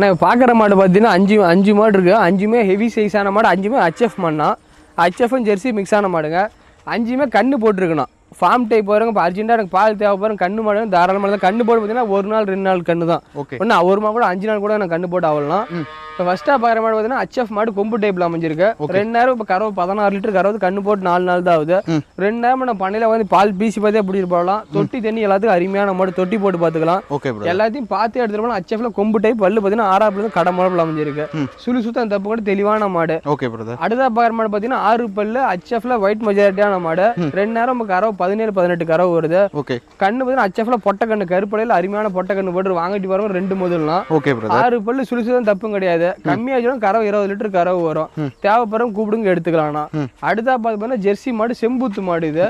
நான் பார்க்குற மாடு பார்த்தீங்கன்னா அஞ்சு அஞ்சு மாடு இருக்குது அஞ்சுமே ஹெவி சைஸான மாடு அஞ்சுமே ஹச்எஃப் மாடுனா ஹச்எஃப்பும் ஜெர்சி மிக்ஸ் ஆன மாடுங்க. அஞ்சுமே கன்று போட்டிருக்கணும் ஃபார்ம் டைப் வருங்க இப்போ அர்ஜென்ட்டாக எனக்கு பால் தேவைப்படும் கண்ணு மாடு தாராளமாக தான் கண்ணு போட்டு பார்த்தீங்கன்னா ஒரு நாள் ரெண்டு நாள் கண்ணு தான் ஓகே ஒன்று ஒரு மாடு கூட அஞ்சு நாள் கூட நான் கண்ணு போட்டு ஆகலாம் இப்போ ஃபஸ்ட்டாக பார்க்குற மாடு பார்த்தீங்கன்னா ஹச்எஃப் மாடு கொம்பு டைப்பில் அமைஞ்சிருக்கு. ரெண்டு நேரம் இப்போ கறவை பதினாறு லிட்டர் கறவை கண்ணு போட்டு நாலு நாள் தான் ஆகுது. ரெண்டு நேரம் நான் பண்ணையில் வந்து பால் பீசி பார்த்தே பிடிச்சிட்டு போகலாம். தொட்டி தண்ணி எல்லாத்துக்கும் அருமையான மாடு தொட்டி போட்டு பார்த்துக்கலாம் ஓகே எல்லாத்தையும் பார்த்து எடுத்துட்டு போனால் ஹச்எஃப்ல கொம்பு டைப் பல்லு பார்த்தீங்கன்னா ஆறாப்புல கடை முழப்பில் அமைஞ்சிருக்கு. சுழி சுத்தம் தப்பு கூட தெளிவான மாடு. ஓகே அடுத்த பார்க்குற மாடு பார்த்தீங்கன்னா ஆறு பல்லு ஹச்எஃப்ல ஒயிட் மெஜாரிட்டியான மாடு. ரெண்டு நேரம் இப்போ கறவை பதினேழு பதினெட்டு கறவை வருது. ஓகே. கண்ணு பார்த்தீங்கன்னா ஹச்எஃப்ல பொட்டை கண்ணு கருப்படையில் அருமையான பொட்டை கண்ணு போட்டு வாங்கிட்டு பாருங்க ரெண்டு முதல்லாம். ஓகே ஆறு பல்லு சுழி சுத்தம் தப்பும் கிடையாது. கம்மியாச்சும் கறவை இருபது லிட்டர் கறவை வரும். தேவைப்படுறவங்க கூப்பிடுங்க எடுத்துக்கலாம்ண்ணா அடுத்தா பார்த்தீங்கன்னா ஜெர்சி மாடு செம்புத்து மாடு இது.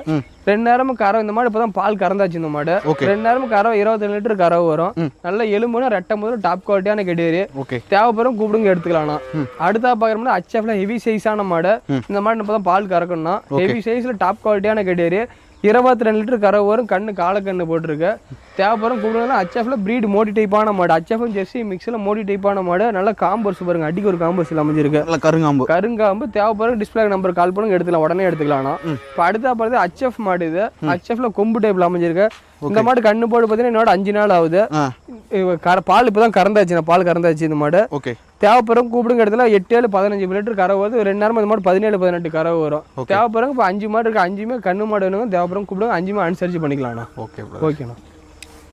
ரெண்டு நேரமும் கறவை இந்த மாடு இப்பதான் பால் கறந்தாச்சு இந்த மாடு. ரெண்டு நேரமும் கறவை இருபத்தி லிட்டர் கறவை வரும். நல்ல எலும்புனா ரெட்டை முதல் டாப் குவாலிட்டியான கெடியரி தேவைப்படும் கூப்பிடுங்க எடுத்துக்கலாம்ண்ணா அடுத்தா பார்க்குறோம்னா ஹச்எஃப்ல ஹெவி சைஸான மாடு. இந்த மாடு இப்போ தான் பால் கறக்கணும்னா. ஹெவி சைஸ்ல டாப் குவாலிட்டியான கெடியரி இருபத்தி ரெண்டு லிட்டர் கறவை வரும். கண்ணு காலக்கண்ணு போட்டிருக்கு. தேவைப்படும் கூப்பிடுங்கன்னா ஹச்எஃப்ல பிரீடு மோடி. டைப்பான மாடு ஹச்எஃப் ஜெர்சி மிக்ஸில் மோடி டைப்பான மாடு. நல்ல காம்பர்ஸ் பாருங்க அடிக்கு ஒரு காம்பர்ஸில் அமைஞ்சிருக்கு. கருங்காம்பு. கருங்காம்பு தேவைப்படும் டிஸ்பிளே நம்பர் கால் பண்ணுங்க எடுத்துக்கலாம். உடனே எடுத்துக்கலாம்ண்ணா இப்போ அடுத்தா பார்த்து ஹச்எஃப் மாடு இது. ஹச்எஃப்ல கொம்பு டைப்ல அமைஞ்சிருக்கு. இந்த மாடு கண்ணு போடு பார்த்தீங்கன்னா என்னோட அஞ்சு நாள் ஆகுது. பால் இப்போ தான் கறந்தாச்சு நான் பால் கறந்தாச்சு இந்த மாடு. ஓகே தேவைப்படும் கூப்பிடுங்க இடத்துல எட்டு ஏழு பதினஞ்சு லிட்டர் கறவை வருது ரெண்டு நேரம் இந்த மாடு பதினேழு பதினெட்டு கறவை வரும். தேவைப்படும் இப்போ அஞ்சு மாடு இருக்கு அஞ்சுமே கண்ணு மாடு வேணுங்க. தேவைப்படும் கூப்பிடுங்க அஞ்சுமே அனுசரிச்சு பண்ணிக்கலாம்ண்ணா. ஓகே ஓகேண்ணா